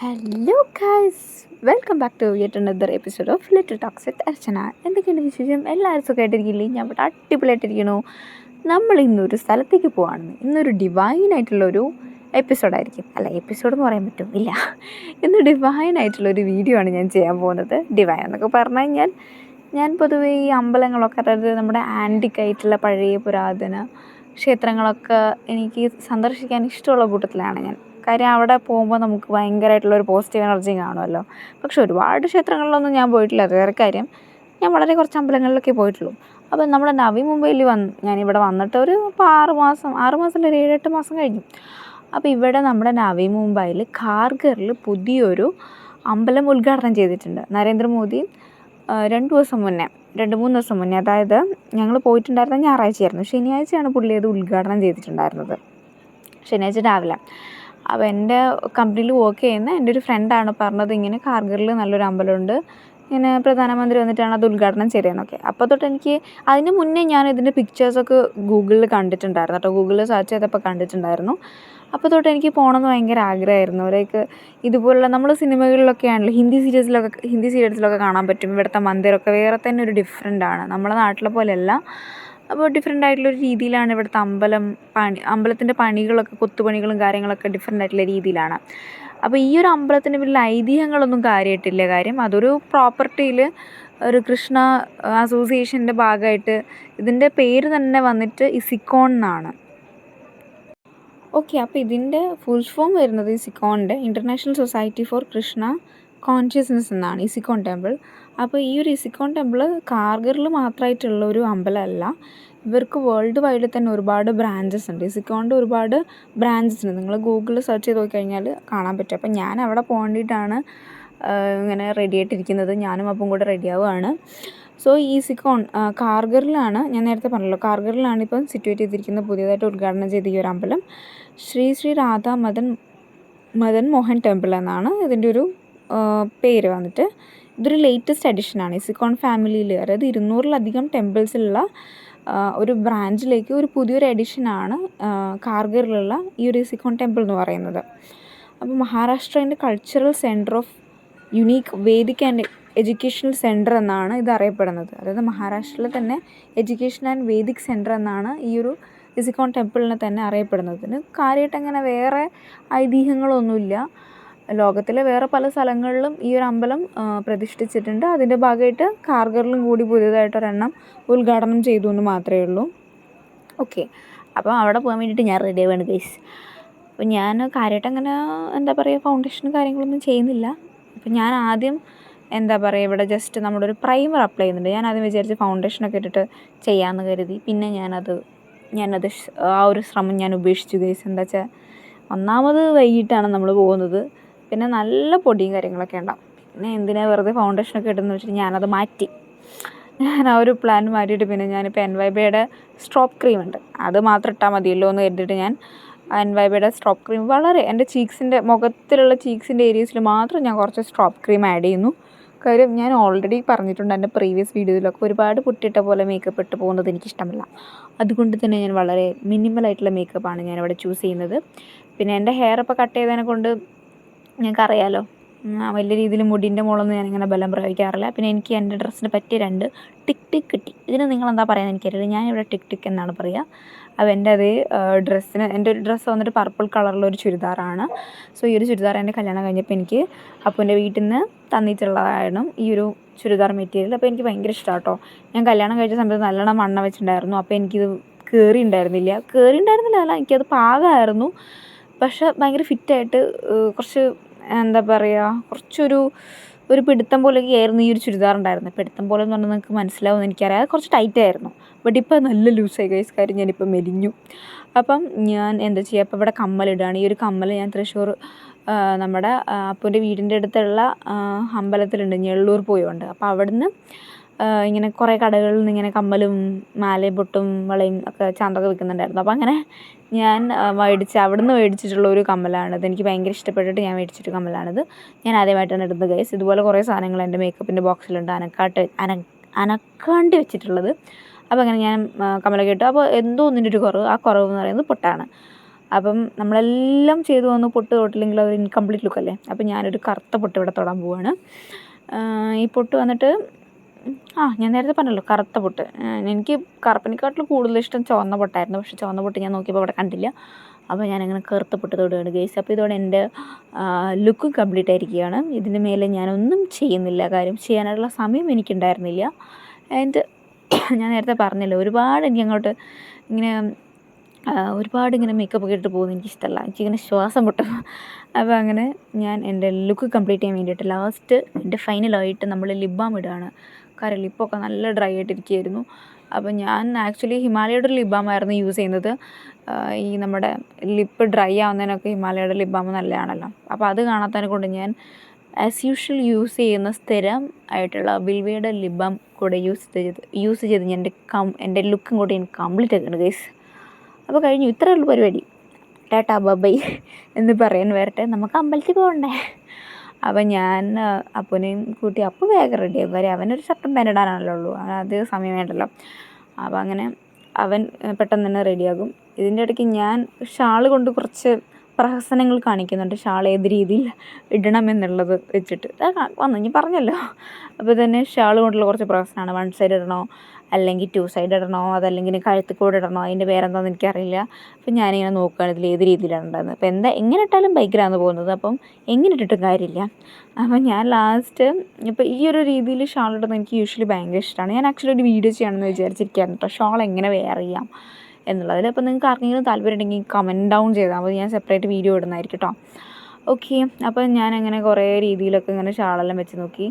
Hello guys welcome back to yet another episode of little talks with Archana എന്തൊക്കെയുണ്ട് വിശേഷം? എല്ലാവരും സുഖമായിട്ടിരിക്കില്ലേ ഞാൻ ഇവിടെ അടിപൊളിയായിട്ടിരിക്കണു നമ്മൾ ഇന്നൊരു സ്ഥലത്തേക്ക് പോവാണ്. ഇന്നൊരു ഡിവൈൻ ആയിട്ടുള്ളൊരു എപ്പിസോഡായിരിക്കും അല്ല എപ്പിസോഡ് എന്ന് പറയാൻ പറ്റും. ഇല്ല. ഇന്ന് ഡിവൈൻ ആയിട്ടുള്ളൊരു വീഡിയോ ആണ് ഞാൻ ചെയ്യാൻ പോകുന്നത്. ഡിവൈൻ എന്നൊക്കെ പറഞ്ഞു കഴിഞ്ഞാൽ ഞാൻ പൊതുവേ ഈ അമ്പലങ്ങളൊക്കെ അതായത് നമ്മുടെ ആന്റിക് ആയിട്ടുള്ള പഴയ പുരാതന ക്ഷേത്രങ്ങളൊക്കെ എനിക്ക് സന്ദർശിക്കാൻ ഇഷ്ടമുള്ള കൂട്ടത്തിലാണ് ഞാൻ. കാര്യം അവിടെ പോകുമ്പോൾ നമുക്ക് ഭയങ്കരമായിട്ടുള്ളൊരു പോസിറ്റീവ് എനർജി കാണുമല്ലോ. പക്ഷെ ഒരുപാട് ക്ഷേത്രങ്ങളിലൊന്നും ഞാൻ പോയിട്ടില്ല. അത് വേറെ കാര്യം. ഞാൻ വളരെ കുറച്ച് അമ്പലങ്ങളിലൊക്കെ പോയിട്ടുള്ളൂ. അപ്പോൾ നമ്മുടെ നവി മുംബൈയിൽ വന്ന് ഞാനിവിടെ വന്നിട്ട് ഒരു ഇപ്പോൾ ആറ് മാസം ആറ് മാസം ഒരു ഏഴെട്ട് മാസം കഴിഞ്ഞു. അപ്പോൾ ഇവിടെ നമ്മുടെ നവി മുംബൈയിൽ കാർഗറിൽ പുതിയൊരു അമ്പലം ഉദ്ഘാടനം ചെയ്തിട്ടുണ്ട്. നരേന്ദ്രമോദി രണ്ട് ദിവസം മുന്നേ രണ്ട് മൂന്ന് ദിവസം മുന്നേ. അതായത് ഞങ്ങൾ പോയിട്ടുണ്ടായിരുന്ന ഞായറാഴ്ചയായിരുന്നു. ശനിയാഴ്ചയാണ് പുള്ളി അത് ഉദ്ഘാടനം ചെയ്തിട്ടുണ്ടായിരുന്നത്. ശനിയാഴ്ച രാവിലെ. അപ്പോൾ എന്റെ കമ്പനിയിൽ വർക്ക് ചെയ്യുന്ന എന്റെ ഒരു ഫ്രണ്ടാണ് പറഞ്ഞത് ഇങ്ങനെ കാർഗറിൽ നല്ലൊരു അമ്പലമുണ്ട്. ഇങ്ങനെ പ്രധാനമന്ത്രി വന്നിട്ടാണ് അത് ഉദ്ഘാടനം ചെയ്തതെന്നൊക്കെ. അപ്പോൾ തൊട്ട് എനിക്ക് അതിന് മുന്നേ ഞാൻ ഇതിന്റെ പിക്ചേഴ്സൊക്കെ ഗൂഗിളിൽ കണ്ടിട്ടുണ്ടായിരുന്നു കേട്ടോ. ഗൂഗിളിൽ സെർച്ച് ചെയ്തപ്പോൾ കണ്ടിട്ടുണ്ടായിരുന്നു. അപ്പോൾ തൊട്ട് എനിക്ക് പോകണമെന്ന് ഭയങ്കര ആഗ്രഹമായിരുന്നു. ലൈക്ക് ഇതുപോലുള്ള നമ്മൾ സിനിമകളിലൊക്കെ ആണല്ലോ ഹിന്ദി സീരീസിലൊക്കെ ഹിന്ദി സീരീസിലൊക്കെ കാണാൻ പറ്റും. ഇവിടുത്തെ മന്ദിരമൊക്കെ വേറെ തന്നെ ഒരു ഡിഫറെന്റ് ആണ്. നമ്മളെ നാട്ടിലെ പോലെയല്ല. അപ്പോൾ ഡിഫറെന്റ് ആയിട്ടുള്ളൊരു രീതിയിലാണ് ഇവിടുത്തെ അമ്പലം പണി അമ്പലത്തിന്റെ പണികളൊക്കെ കൊത്തുപണികളും കാര്യങ്ങളൊക്കെ ഡിഫറെന്റ് ആയിട്ടുള്ള രീതിയിലാണ്. അപ്പോൾ ഈ ഒരു അമ്പലത്തിന് വലിയ ഐതിഹ്യങ്ങളൊന്നും കാര്യമായിട്ടില്ല. കാര്യം അതൊരു പ്രോപ്പർട്ടിയിൽ ഒരു കൃഷ്ണ അസോസിയേഷന്റെ ഭാഗമായിട്ട് ഇതിന്റെ പേര് തന്നെ വന്നിട്ട് ഇസിക്കോൺ എന്നാണ്. ഓക്കെ അപ്പോൾ ഇതിന്റെ ഫുൾ ഫോം വരുന്നത് ഇസിക്കോണിന്റെ international society for Krishna consciousness എന്നാണ് ഇസിക്കോൺ ടെമ്പിൾ അപ്പോൾ ഈ ഒരു ഇസിക്കോൺ ടെമ്പിൾ കാർഗറിൽ മാത്രമായിട്ടുള്ള ഒരു അമ്പലമല്ല. ഇവർക്ക് വേൾഡ് വൈഡ് തന്നെ ഒരുപാട് ബ്രാഞ്ചസ് ഉണ്ട്. ഇസിക്കോണിന്റെ ഒരുപാട് ബ്രാഞ്ചസ് ഉണ്ട്. നിങ്ങൾ ഗൂഗിളിൽ സെർച്ച് ചെയ്ത് നോക്കിക്കഴിഞ്ഞാൽ കാണാൻ പറ്റും. അപ്പോൾ ഞാൻ അവിടെ പോകാൻ വേണ്ടിയിട്ടാണ് ഇങ്ങനെ റെഡി ആയിട്ടിരിക്കുന്നത്. ഞാനും അപ്പം കൂടെ റെഡി ആവുകയാണ്. സോ ഈ സിക്കോൺ കാർഗറിലാണ് ഞാൻ നേരത്തെ പറഞ്ഞല്ലോ കാർഗറിലാണ് ഇപ്പം സിറ്റുവേറ്റ് ചെയ്തിരിക്കുന്ന പുതിയതായിട്ട് ഉദ്ഘാടനം ചെയ്ത ഈ ഒരു അമ്പലം. ശ്രീ ശ്രീ രാധാ മദൻ മദൻ മോഹൻ ടെമ്പിൾ എന്നാണ് ഇതിന്റെ ഒരു പേര് വന്നിട്ട്. ഇതൊരു ലേറ്റസ്റ്റ് അഡിഷനാണ് ഇസിക്കോൺ ഫാമിലിയിൽ അതായത് ഇരുന്നൂറിലധികം ടെമ്പിൾസിലുള്ള ഒരു ബ്രാഞ്ചിലേക്ക് ഒരു പുതിയൊരു എഡിഷനാണ് കാർഗറിലുള്ള ഈ ഒരു ഇസിക്കോൺ ടെമ്പിൾ എന്ന് പറയുന്നത്. അപ്പോൾ മഹാരാഷ്ട്രേന്റെ cultural centre of unique vedic and educational centre എന്നാണ് ഇത് അറിയപ്പെടുന്നത്. അതായത് മഹാരാഷ്ട്രയിലെ തന്നെ എഡ്യൂക്കേഷൻ ആൻഡ് വേദിക് സെന്റർ എന്നാണ് ഈ ഒരു ഇസിക്കോൺ ടെമ്പിളിനെ തന്നെ അറിയപ്പെടുന്നത്. കാര്യമായിട്ട് അങ്ങനെ വേറെ ഐതിഹ്യങ്ങളൊന്നുമില്ല. ലോകത്തിലെ വേറെ പല സ്ഥലങ്ങളിലും ഈ ഒരു അമ്പലം പ്രതിഷ്ഠിച്ചിട്ടുണ്ട്. അതിന്റെ ഭാഗമായിട്ട് കാർഗറിലും കൂടി പുതിയതായിട്ടൊരെണ്ണം ഉദ്ഘാടനം ചെയ്തു എന്ന് മാത്രമേ ഉള്ളൂ. ഓക്കെ. അപ്പോൾ അവിടെ പോകാൻ വേണ്ടിയിട്ട് ഞാൻ റെഡി ആവുകയാണ് ഗൈസ് അപ്പോൾ ഞാൻ കാര്യമായിട്ട് അങ്ങനെ എന്താ പറയുക ഫൗണ്ടേഷൻ കാര്യങ്ങളൊന്നും ചെയ്യുന്നില്ല. അപ്പോൾ ഞാൻ ആദ്യം എന്താ പറയുക ഇവിടെ ജസ്റ്റ് നമ്മുടെ ഒരു പ്രൈമർ അപ്ലൈ ചെയ്യുന്നുണ്ട്. ഞാൻ ആദ്യം വിചാരിച്ച് ഫൗണ്ടേഷനൊക്കെ ഇട്ടിട്ട് ചെയ്യാമെന്ന് കരുതി. പിന്നെ ഞാനത് ഞാനത് ആ ഒരു ശ്രമം ഞാൻ ഉപേക്ഷിച്ചു ഗൈസ് എന്താ വെച്ചാൽ ഒന്നാമത് വൈകിട്ടാണ് നമ്മൾ പോകുന്നത്. പിന്നെ നല്ല പൊടിയും കാര്യങ്ങളൊക്കെ ഉണ്ടാവും. പിന്നെ എന്തിനാ വെറുതെ ഫൗണ്ടേഷനൊക്കെ ഇട്ടെന്ന് വെച്ചിട്ട് ഞാനത് മാറ്റി. ഞാൻ ആ ഒരു പ്ലാൻ മാറ്റിയിട്ട് പിന്നെ ഞാനിപ്പോൾ എൻ വൈ ബിയുടെ സ്ട്രോപ്പ് ക്രീം ഉണ്ട്. അത് മാത്രം ഇട്ടാൽ മതിയല്ലോ എന്ന് കരുതിയിട്ട് ഞാൻ എൻ വൈ ബിയുടെ സ്ട്രോപ്പ് ക്രീം വളരെ എന്റെ ചീക്സിന്റെ മുഖത്തിലുള്ള ചീക്സിന്റെ ഏരിയസിൽ മാത്രം ഞാൻ കുറച്ച് സ്ട്രോപ്പ് ക്രീം ആഡ് ചെയ്യുന്നു. കാര്യം ഞാൻ ഓൾറെഡി പറഞ്ഞിട്ടുണ്ട് എന്റെ പ്രീവിയസ് വീഡിയോയിലൊക്കെ ഒരുപാട് പൊട്ടിയിട്ട പോലെ മേക്കപ്പ് ഇട്ട് പോകുന്നത് എനിക്കിഷ്ടമല്ല. അതുകൊണ്ട് തന്നെ ഞാൻ വളരെ മിനിമലായിട്ടുള്ള മേക്കപ്പാണ് ഞാനിവിടെ ചൂസ് ചെയ്യുന്നത്. പിന്നെ എന്റെ ഹെയർ ഇപ്പോൾ കട്ട് ചെയ്തതിനെ കൊണ്ട് ഞങ്ങൾക്കറിയാലോ വലിയ രീതിയിൽ മുടിന്റെ മുകളൊന്നും ഞാനിങ്ങനെ ബലം പ്രയോഗിക്കാറില്ല. പിന്നെ എനിക്ക് എന്റെ ഡ്രസ്സിന് പറ്റിയ രണ്ട് ടിക് ടിക് കിട്ടി. ഇതിന് നിങ്ങൾ എന്താ പറയുക എനിക്കറിയില്ല. ഞാനിവിടെ ടിക് ടിക് എന്നാണ് പറയുക. അപ്പോൾ എന്റെ അതേ ഡ്രസ്സിന് എന്റെ ഒരു ഡ്രസ്സ് വന്നിട്ട് പർപ്പിൾ കളറിലുള്ള ഒരു ചുരിദാറാണ്. സോ ഈ ഒരു ചുരിദാർ എന്റെ കല്യാണം കഴിഞ്ഞപ്പോൾ എനിക്ക് അപ്പൂന്റെ വീട്ടിൽ നിന്ന് തന്നിട്ടുള്ളതാണ് ഈ ഒരു ചുരിദാർ മെറ്റീരിയൽ. അപ്പോൾ എനിക്ക് ഭയങ്കര ഇഷ്ടമാണ് കേട്ടോ. ഞാൻ കല്യാണം കഴിച്ച സമയത്ത് നല്ലോണം വണ്ണം വെച്ചിട്ടുണ്ടായിരുന്നു. അപ്പോൾ എനിക്കിത് കയറി ഉണ്ടായിരുന്നില്ല കയറി ഉണ്ടായിരുന്നില്ല അല്ല എനിക്കത് പാകമായിരുന്നു. പക്ഷെ ഭയങ്കര ഫിറ്റായിട്ട് കുറച്ച് എന്താ പറയുക കുറച്ചൊരു ഒരു പിടുത്തം പോലെയൊക്കെ ആയിരുന്നു ഈ ഒരു ചുരിദാർ ഉണ്ടായിരുന്നത്. പിടുത്തം പോലെ എന്ന് പറഞ്ഞാൽ നിങ്ങൾക്ക് മനസ്സിലാവുമെന്ന് എനിക്കറിയാം. അത് കുറച്ച് ടൈറ്റ് ആയിരുന്നു. ബട്ട് ഇപ്പോൾ നല്ല ലൂസായി ഗൈസ് കാര്യം ഞാനിപ്പോൾ മെലിഞ്ഞു. അപ്പം ഞാൻ എന്താ ചെയ്യുക അപ്പോൾ ഇവിടെ കമ്മലിടുകയാണ് ഈ ഒരു കമ്മൽ ഞാൻ തൃശ്ശൂർ നമ്മുടെ അപ്പൂന്റെ വീടിന്റെ അടുത്തുള്ള അമ്പലത്തിലുണ്ട്. ഞെള്ളൂർ പോയുണ്ട് അപ്പോൾ അവിടുന്ന് ഇങ്ങനെ കുറേ കടകളിൽ നിന്ന് ഇങ്ങനെ കമ്മലും മാലയും പൊട്ടും വളയും ഒക്കെ ചാന്തൊക്കെ വിൽക്കുന്നുണ്ടായിരുന്നു. അപ്പോൾ അങ്ങനെ ഞാൻ മേടിച്ച് അവിടെ നിന്ന് മേടിച്ചിട്ടുള്ള ഒരു കമ്മലാണിത് എനിക്ക് ഭയങ്കര ഇഷ്ടപ്പെട്ടിട്ട് ഞാൻ മേടിച്ചിട്ട് കമ്മലാണിത്. ഞാൻ ആദ്യമായിട്ടാണ് ഇടുന്നത് ഗൈസ് ഇതുപോലെ കുറേ സാധനങ്ങൾ എന്റെ മേക്കപ്പിന്റെ ബോക്സിലുണ്ട് അനക്കാട്ട് അന അനക്കാണ്ടി വെച്ചിട്ടുള്ളത്. അപ്പോൾ അങ്ങനെ ഞാൻ കമ്മലൊക്കെ ഇട്ടു. അപ്പോൾ എന്തോ ഒന്നിന്റെ ഒരു കുറവ്. ആ കുറവ് എന്ന് പറയുന്നത് പൊട്ടാണ്. അപ്പം നമ്മളെല്ലാം ചെയ്തു വന്ന്. പൊട്ട് തൊട്ടില്ലെങ്കിൽ അത് ഇൻകംപ്ലീറ്റ് ലുക്കല്ലേ അപ്പം ഞാനൊരു കറുത്ത പൊട്ട് ഇവിടെ തൊടാൻ പോവാണ്. ഈ പൊട്ട് വന്നിട്ട് ആ ഞാൻ നേരത്തെ പറഞ്ഞല്ലോ കറുത്ത പൊട്ട്. എനിക്ക് കറുപ്പിനെക്കാട്ടിലും കൂടുതൽ ഇഷ്ടം ചുവന്ന പൊട്ടായിരുന്നു. പക്ഷെ ചുവന്ന പൊട്ട് ഞാൻ നോക്കിയപ്പോൾ അവിടെ കണ്ടില്ല. അപ്പോൾ ഞാനങ്ങനെ കറുത്ത പൊട്ട് തൊടുകയാണ് ഗേസ്. അപ്പോൾ ഇതോടെ എന്റെ ലുക്ക് കംപ്ലീറ്റ് ആയിരിക്കുകയാണ്. ഇതിന് മേലെ ഞാനൊന്നും ചെയ്യുന്നില്ല. കാര്യം ചെയ്യാനുള്ള സമയം എനിക്കുണ്ടായിരുന്നില്ല. ആൻഡ് ഞാൻ നേരത്തെ പറഞ്ഞല്ലോ ഒരുപാട് എനിക്ക് അങ്ങോട്ട് ഇങ്ങനെ ഒരുപാട് ഇങ്ങനെ മേക്കപ്പ് ഒക്കെ ഇട്ട് പോകുന്നത് എനിക്കിഷ്ടമല്ല എനിക്കിങ്ങനെ ശ്വാസം മുട്ടും. അപ്പോൾ അങ്ങനെ ഞാൻ എന്റെ ലുക്ക് കംപ്ലീറ്റ് ചെയ്യാൻ വേണ്ടിയിട്ട് ലാസ്റ്റ് എന്റെ ഫൈനലായിട്ട് നമ്മൾ ലിബാം ഇടുകയാണ്. കാരണം ഒക്കെ നല്ല ഡ്രൈ ആയിട്ടിരിക്കുകയായിരുന്നു. അപ്പോൾ ഞാൻ ആക്ച്വലി ഹിമാലയയുടെ ലിപ് യൂസ് ചെയ്യുന്നത്. ഈ നമ്മുടെ ലിപ്പ് ഡ്രൈ ആവുന്നതിനൊക്കെ ഹിമാലയയുടെ ലിബാമ ബാം നല്ലതാണല്ലോ. അപ്പോൾ അത് കാണാത്തതിനെ കൊണ്ട് ഞാൻ ആസ് യൂഷ്വൽ യൂസ് ചെയ്യുന്ന സ്ഥിരം ആയിട്ടുള്ള ബിൽവയുടെ ലിബാം ബാം കൂടെ യൂസ് ചെയ്ത് യൂസ് ചെയ്ത് ഞാൻ എന്റെ കം എന്റെ ലുക്കും കൂടെ ഞാൻ കംപ്ലീറ്റ് ആക്കുന്നു ഗൈസ് അപ്പോൾ കഴിഞ്ഞു. ഇത്രയുള്ള പരിപാടി. ടാറ്റാ ബബൈ എന്ന് പറയാൻ വരട്ടെ. നമുക്ക് അമ്പലത്തിൽ പോകണ്ടേ? അപ്പം ഞാൻ അപ്പനെയും കൂട്ടി അപ്പു വേഗം റെഡി ആയി. വരെ അവനൊരു ഷർട്ടും പെനിടാനാണല്ലോ ഇടാനാണല്ലോ ഉള്ളൂ. അധികം സമയം വേണ്ടല്ലോ അപ്പം അങ്ങനെ അവൻ പെട്ടെന്ന് തന്നെ റെഡിയാകും ഇതിന്റെ ഇടയ്ക്ക് ഞാൻ ഷാൾ കൊണ്ട് കുറച്ച് പ്രഹസനങ്ങൾ കാണിക്കുന്നുണ്ട്. ഷാൾ ഏത് രീതിയിൽ ഇടണം എന്നുള്ളത് വെച്ചിട്ട് വന്നു ഞാൻ പറഞ്ഞല്ലോ. അപ്പോൾ തന്നെ ഷാൾ കൊണ്ടുള്ള കുറച്ച് പ്രഹസനമാണ്. വൺ സൈഡ് ഇടണോ? അല്ലെങ്കിൽ ടു സൈഡ് ഇടണോ? അതല്ലെങ്കിൽ കഴുത്തിൽ കൂടെ ഇടണോ? അതിന്റെ പേരെന്താണെന്ന് എനിക്കറിയില്ല. അപ്പം ഞാനിങ്ങനെ നോക്കുകയാണ് ഇതിൽ ഏത് രീതിയിലാണ് ഇടേണ്ടതെന്ന് അപ്പോൾ എന്താ എങ്ങനെ ഇട്ടാലും ബൈക്കിലാണ് പോകുന്നത്. അപ്പം എങ്ങനെ ഇട്ടിട്ടും കാര്യമില്ല. അപ്പം ഞാൻ ലാസ്റ്റ് ഇപ്പോൾ ഈ ഒരു രീതിയിൽ ഷാൾ ഇടുന്നത് എനിക്ക് യൂഷ്വലി ഭയങ്കര ഇഷ്ടമാണ്. ഞാൻ ആക്ച്വലി ഒരു വീഡിയോ ചെയ്യണമെന്ന് വിചാരിച്ചിരിക്കുകയാണ് കേട്ടോ ഷാൾ എങ്ങനെ വെയർ ചെയ്യാം എന്നുള്ളതിൽ അപ്പോൾ നിങ്ങൾക്ക് ആർക്കെങ്കിലും താല്പര്യം ഉണ്ടെങ്കിൽ കമന്റ് ഡൗൺ ചെയ്താൽ മതി. ഞാൻ സെപ്പറേറ്റ് വീഡിയോ ഇടുന്നതായിരിക്കും കേട്ടോ ഓക്കെ അപ്പോൾ ഞാൻ അങ്ങനെ കുറേ രീതിയിലൊക്കെ ഇങ്ങനെ ഷാളെല്ലാം വെച്ച് നോക്കി.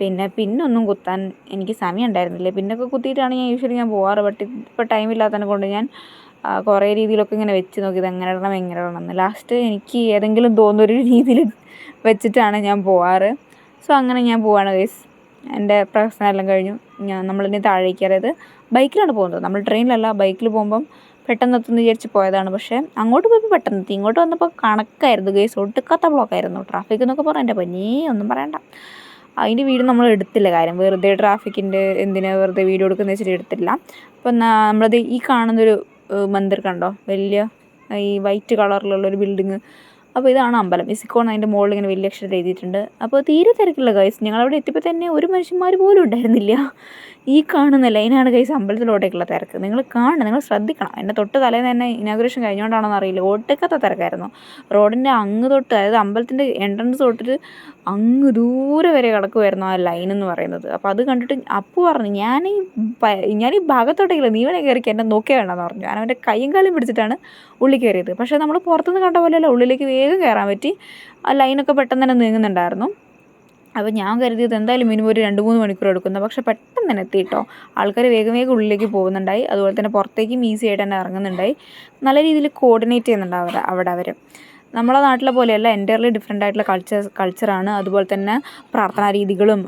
പിന്നെ പിന്നൊന്നും കുത്താൻ എനിക്ക് സമയം ഉണ്ടായിരുന്നില്ല. പിന്നൊക്കെ കുത്തിയിട്ടാണ് ഞാൻ യൂഷ്വലി ഞാൻ പോവാറ്. ബട്ട് ഇപ്പോൾ ടൈം ഇല്ലാത്തതിനെ കൊണ്ട് ഞാൻ കുറേ രീതിയിലൊക്കെ ഇങ്ങനെ വെച്ച് നോക്കി. ഇത് എങ്ങനെ ഇടണം എങ്ങനെ ഇടണം എന്ന്. ലാസ്റ്റ് എനിക്ക് ഏതെങ്കിലും തോന്നുന്നൊരു രീതിയിൽ വെച്ചിട്ടാണ് ഞാൻ പോവാറ്. സോ അങ്ങനെ ഞാൻ പോവാണ് ഗൈസ് എന്റെ പ്രശ്നമെല്ലാം കഴിഞ്ഞു. ഞാൻ നമ്മളിനി താഴേക്ക് അതായത് ബൈക്കിലാണ് പോകുന്നത്. നമ്മൾ ട്രെയിനിലല്ല ബൈക്കിൽ പോകുമ്പം പെട്ടെന്ന് എത്തുമെന്ന് വിചാരിച്ച് പോയതാണ്. പക്ഷേ അങ്ങോട്ട് പോയപ്പോൾ പെട്ടെന്ന് എത്തി. ഇങ്ങോട്ട് വന്നപ്പോൾ കണക്കായിരുന്നു ഗൈസ് ഒട്ടുക്കാത്ത ബ്ലോക്കായിരുന്നു ട്രാഫിക് എന്നൊക്കെ പറഞ്ഞാൽ എന്റെ പനി ഒന്നും പറയണ്ട. അതിന്റെ വീഡിയോ നമ്മൾ എടുത്തില്ല. കാര്യം വെറുതെ ട്രാഫിക്കിന്റെ എന്തിനാ വെറുതെ വീഡിയോ എടുക്കുന്ന വെച്ചിട്ട് എടുത്തില്ല. അപ്പം നമ്മളത് ഈ കാണുന്നൊരു മന്ദിർ കണ്ടോ? വലിയ ഈ വൈറ്റ് കളറിലുള്ളൊരു ബിൽഡിങ് അപ്പോൾ ഇതാണ് അമ്പലം. ഇസിക്കോൺ അതിന്റെ മുകളിൽ ഇങ്ങനെ വലിയ അക്ഷരം എഴുതിയിട്ടുണ്ട്. അപ്പോൾ തീരെ തിരക്കില്ല ഗൈസ് ഞങ്ങളവിടെ എത്തിയപ്പോൾ തന്നെ ഒരു മനുഷ്യന്മാർ പോലും ഉണ്ടായിരുന്നില്ല. ഈ കാണുന്ന ലൈനാണ് ഗൈസ് അമ്പലത്തിലോട്ടേക്കുള്ള തിരക്ക്. നിങ്ങൾ കാണണം നിങ്ങൾ ശ്രദ്ധിക്കണം. എന്റെ തൊട്ട് തലേന്ന് തന്നെ ഇനാഗ്രേഷൻ കഴിഞ്ഞുകൊണ്ടാണെന്ന് അറിയില്ല. ഒട്ടക്കത്തെ തിരക്കായിരുന്നു. റോഡിന്റെ അങ്ങ് തൊട്ട് അതായത് അമ്പലത്തിന്റെ എൻട്രൻസ് തൊട്ടിട്ട് അങ്ങ് ദൂരെ വരെ കിടക്കുമായിരുന്നു ആ ലൈൻ എന്ന് പറയുന്നത്. അപ്പോൾ അത് കണ്ടിട്ട് അപ്പു പറഞ്ഞു ഞാൻ ഈ ഞാൻ ഈ ഭാഗത്തോട്ടേക്കില്ല നീ വേണേ കയറി എന്നെ നോക്കിയാൽ വേണമെന്ന് പറഞ്ഞു. ഞാൻ അവന്റെ കൈയും കാലും പിടിച്ചിട്ടാണ് ഉള്ളിൽ കയറിയത്. പക്ഷേ നമ്മൾ പുറത്തുനിന്ന് കണ്ട പോലെയല്ല ഉള്ളിലേക്ക് വേഗം കയറാൻ പറ്റി. ആ ലൈനൊക്കെ പെട്ടെന്ന് തന്നെ നീങ്ങുന്നുണ്ടായിരുന്നു. അപ്പോൾ ഞാൻ കരുതിയത് എന്തായാലും മിനിമം ഒരു രണ്ട് മൂന്ന് മണിക്കൂർ എടുക്കുന്നു. പക്ഷെ പെട്ടെന്ന് തന്നെ എത്തി കേട്ടോ ആൾക്കാർ വേഗം വേഗം ഉള്ളിലേക്ക് പോകുന്നുണ്ടായി. അതുപോലെ തന്നെ പുറത്തേക്കും ഈസി ആയിട്ട് തന്നെ ഇറങ്ങുന്നുണ്ടായി. നല്ല രീതിയിൽ കോർഡിനേറ്റ് ചെയ്യുന്നുണ്ട് അവർ അവിടെ അവർ നമ്മളെ നാട്ടിലെ പോലെയല്ല എന്റയർലി ഡിഫറെന്റ് ആയിട്ടുള്ള കൾച്ചർ കൾച്ചറാണ് അതുപോലെ തന്നെ പ്രാർത്ഥനാ രീതികളും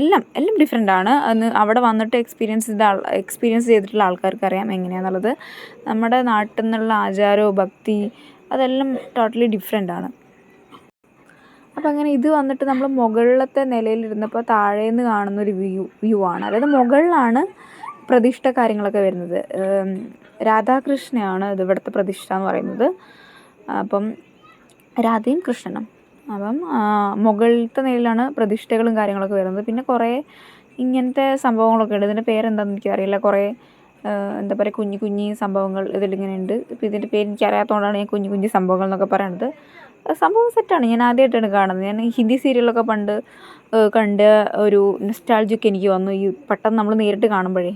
എല്ലാം എല്ലാം ഡിഫറെന്റ് ആണ്. അന്ന് അവിടെ വന്നിട്ട് എക്സ്പീരിയൻസ് ചെയ്ത എക്സ്പീരിയൻസ് ചെയ്തിട്ടുള്ള ആൾക്കാർക്ക് അറിയാം എങ്ങനെയാണെന്നുള്ളത് നമ്മുടെ നാട്ടിൽ നിന്നുള്ള ആചാരവും ഭക്തി അതെല്ലാം ടോട്ടലി ഡിഫറെന്റ് ആണ്. അപ്പോൾ അങ്ങനെ ഇത് വന്നിട്ട് നമ്മൾ മുകളിലത്തെ നിലയിലിരുന്നപ്പോൾ താഴേന്ന് കാണുന്ന ഒരു വ്യൂ വ്യൂ ആണ്. അതായത് മുകളിലാണ് പ്രതിഷ്ഠ കാര്യങ്ങളൊക്കെ വരുന്നത്. രാധാകൃഷ്ണയാണ് ഇത് ഇവിടുത്തെ പ്രതിഷ്ഠ എന്ന് പറയുന്നത്. അപ്പം രാധയും കൃഷ്ണനും. അപ്പം മുകളിലത്തെ നിലയിലാണ് പ്രതിഷ്ഠകളും കാര്യങ്ങളൊക്കെ വരുന്നത്. പിന്നെ കുറേ ഇങ്ങനത്തെ സംഭവങ്ങളൊക്കെ ഉണ്ട്. ഇതിന്റെ പേരെന്താണെന്ന് എനിക്കറിയില്ല. കുറേ എന്താ പറയുക കുഞ്ഞു കുഞ്ഞു സംഭവങ്ങൾ ഇതിലിങ്ങനെ ഉണ്ട് ഇപ്പോൾ ഇതിന്റെ പേര് എനിക്കറിയാത്തതുകൊണ്ടാണ് ഞാൻ കുഞ്ഞു കുഞ്ഞു സംഭവങ്ങൾ എന്നൊക്കെ പറയുന്നത് സംഭവം സെറ്റാണ് ഞാൻ ആദ്യമായിട്ടാണ് കാണുന്നത്. ഞാൻ ഹിന്ദി സീരിയലൊക്കെ പണ്ട് കണ്ട് ഒരു നെസ്റ്റാൾജിയൊക്കെ എനിക്ക് വന്നു. ഈ പെട്ടെന്ന് നമ്മൾ നേരിട്ട് കാണുമ്പോഴേ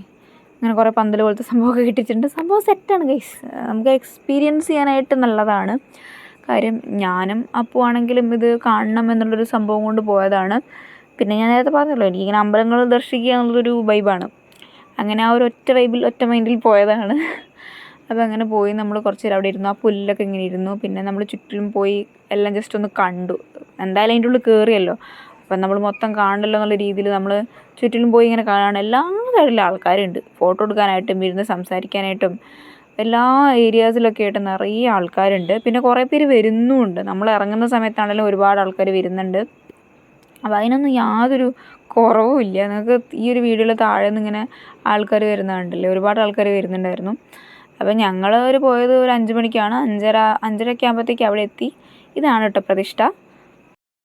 അങ്ങനെ കുറേ പന്തൽ പോലത്തെ സംഭവമൊക്കെ കിട്ടിയിട്ടുണ്ട് സംഭവം സെറ്റാണ് ഗൈസ് നമുക്ക് എക്സ്പീരിയൻസ് ചെയ്യാനായിട്ട് നല്ലതാണ്. കാര്യം ഞാനും അപ്പോൾ ആണെങ്കിലും ഇത് കാണണം എന്നുള്ളൊരു സംഭവം കൊണ്ട് പോയതാണ്. പിന്നെ ഞാൻ നേരത്തെ പറഞ്ഞല്ലോ എനിക്കിങ്ങനെ അമ്പലങ്ങൾ ദർശിക്കുക എന്നുള്ളൊരു വൈബാണ് അങ്ങനെ ആ ഒരു ഒറ്റ വൈബിൽ ഒറ്റ മൈൻഡിൽ പോയതാണ്. അപ്പോൾ അങ്ങനെ പോയി നമ്മൾ കുറച്ച് നേരം അവിടെ ഇരുന്നു. ആ പുല്ലൊക്കെ ഇങ്ങനെ ഇരുന്നു. പിന്നെ നമ്മൾ ചുറ്റിലും പോയി എല്ലാം ജസ്റ്റ് ഒന്ന് കണ്ടു. എന്തായാലും അതിന്റെ ഉള്ളിൽ കയറിയല്ലോ അപ്പം നമ്മൾ മൊത്തം കാണണല്ലോ എന്നുള്ള രീതിയിൽ നമ്മൾ ചുറ്റിലും പോയി ഇങ്ങനെ കാണാൻ എല്ലാ സൈഡിലും ആൾക്കാരുണ്ട്. ഫോട്ടോ എടുക്കാനായിട്ടും ഇരുന്ന് സംസാരിക്കാനായിട്ടും എല്ലാ ഏരിയാസിലൊക്കെ ആയിട്ട് നിറയെ ആൾക്കാരുണ്ട്. പിന്നെ കുറേ പേര് വരുന്നുമുണ്ട്. നമ്മൾ ഇറങ്ങുന്ന സമയത്താണെങ്കിലും ഒരുപാട് ആൾക്കാർ വരുന്നുണ്ട്. അപ്പോൾ അതിനൊന്നും യാതൊരു കുറവുമില്ല നിങ്ങൾക്ക് ഈ ഒരു വീഡിയോയിൽ താഴെ നിന്ന് ഇങ്ങനെ ആൾക്കാർ വരുന്നത് കണ്ടില്ലേ? ഒരുപാട് ആൾക്കാർ വരുന്നുണ്ടായിരുന്നു. അപ്പോൾ ഞങ്ങൾ ഒരു പോയത് ഒരു അഞ്ച് മണിക്കാണ്. അഞ്ചര അഞ്ചരയൊക്കെ ആകുമ്പോഴത്തേക്ക് അവിടെ എത്തി. ഇതാണ് കേട്ടോ പ്രതിഷ്ഠ.